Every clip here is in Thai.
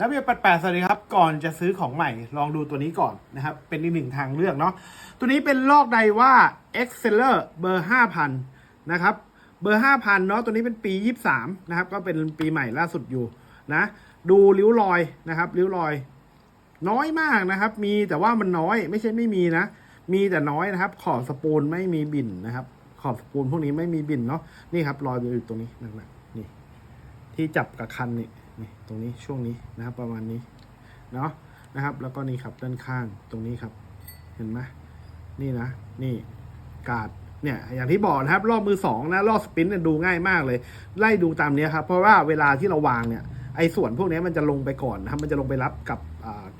นักเรียนแปดแปดสวัสดีครับ ก่อนจะซื้อของใหม่ ลองดูตัวนี้ก่อนนะครับ เป็นอีกหนึ่งทางเลือกเนาะ ตัวนี้เป็นลอกไดว่า Exceller เบอร์5,000นนะครับ เบอร์5,000เนาะ ตัวนี้เป็นปี23นะครับ ก็เป็นปีใหม่ล่าสุดอยู่นะ ดูริ้วรอยนะครับริ้วรอย น้อยมากนะครับ มีแต่ว่ามันน้อย ไม่ใช่ไม่มีนะ มีแต่น้อยนะครับ ขอบสปูลไม่มีบินนะครับ ขอบสปูลพวกนี้ไม่มีบินเนาะ นี่ครับรอยอยู่ตรงนี้หนักๆนี่ ที่จับกับคันนี่ นี่ตรงนี้ช่วงนี้นะครับประมาณนี้เนาะนะครับ แล้วก็นี่ครับด้านข้างตรงนี้ครับ เห็นไหมนี่นะ นี่กาดเนี่ยอย่างที่บอกนะครับ รอบมือสองนะรอบสปินเนี่ยดูง่ายมากเลย ไล่ดูตามเนี้ยครับ เพราะว่าเวลาที่เราวางเนี่ยไอ้ส่วนพวกนี้มันจะลงไปก่อนนะครับ มันจะลงไปรับกับ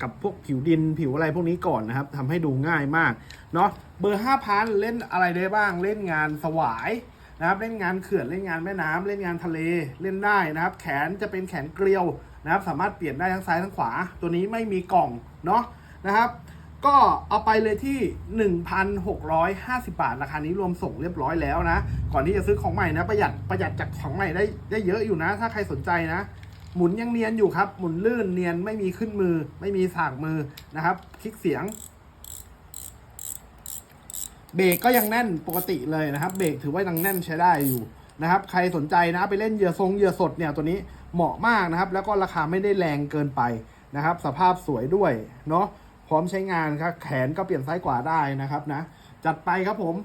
กับพวกผิวดินผิวอะไรพวกนี้ก่อนนะครับทำให้ดูง่ายมากเนาะเบอร์ห้าพันเล่นอะไรได้บ้างเล่นงานสวาย นะครับเล่นงานเขื่อนเล่นงานแม่น้ำเล่นงานทะเลเล่นได้นะครับ แขนจะเป็นแขนเกลียวนะครับ สามารถเปลี่ยนได้ทั้งซ้ายทั้งขวา ตัวนี้ไม่มีกล่องเนาะนะครับ ก็เอาไปเลยที่ 1,650 บาท ราคานี้รวมส่งเรียบร้อยแล้วนะ ก่อนที่จะซื้อของใหม่นะ ประหยัดประหยัดจากของใหม่ได้ได้เยอะอยู่นะ ถ้าใครสนใจนะ หมุนยังเนียนอยู่ครับ หมุนลื่นเนียนไม่มีขึ้นมือ ไม่มีสากมือนะครับ คลิกเสียง เบรกก็ยังแน่นปกติเลยนะครับ เบรกถือว่ายังแน่นใช้ได้อยู่นะครับ ใครสนใจนะไปเล่นเหยื่อทรงเหยื่อสดเนี่ยตัวนี้เหมาะมากนะครับ แล้วก็ราคาไม่ได้แรงเกินไปนะครับ สภาพสวยด้วยเนาะพร้อมใช้งานครับแขนก็เปลี่ยนซ้ายขวาได้นะครับนะ จัดไปครับผม